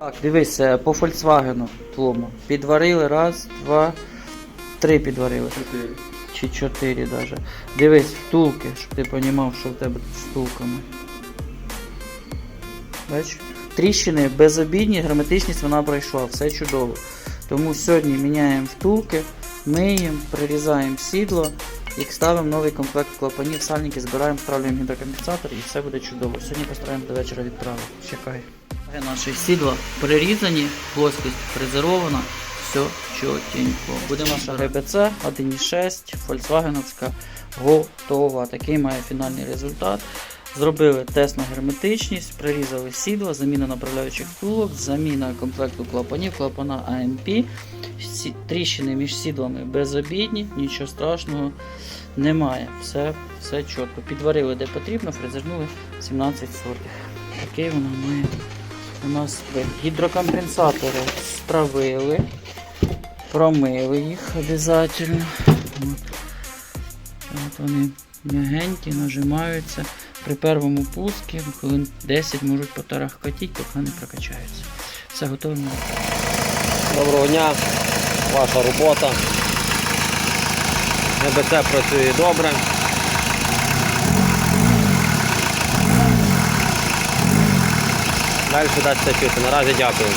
Так, дивись, е, по Volkswagen твому. Підварили раз, два, три підварили. Чотири. Чи чотири даже. Дивись, втулки, щоб ти розумів, що в тебе з втулками. Бач? Тріщини безобідні, герметичність вона пройшла, все чудово. Тому сьогодні міняємо втулки, миємо, прирізаємо сідло і ставимо новий комплект клапанів, сальники, збираємо, вставляємо гідрокомпенсатор і все буде чудово. Сьогодні постараємо до вечора відправити. Чекай. Наші сідла прирізані, плоскость фрезерована, все чотенько. Буде наша ГБЦ 1.6 Volkswagen готова. Такий має фінальний результат. Зробили тест на герметичність, прирізали сідла, заміна направляючих втулок, заміна комплекту клапанів, клапана AMP. Тріщини між сідлами безобідні, нічого страшного немає. Все, все чітко. Підварили де потрібно, фрезернули 17 сортів. Такий вона має у нас. Гідрокомпенсатори стравили, промили їх обов'язково. От. Вони м'ягенькі, нажимаються. При першому пуску хвилин 10 можуть потарахкотіти, поки не прокачаються. Все готово. Доброго дня, ваша робота. ГБЦ працює добре. Далі дасться чути. Наразі дякую.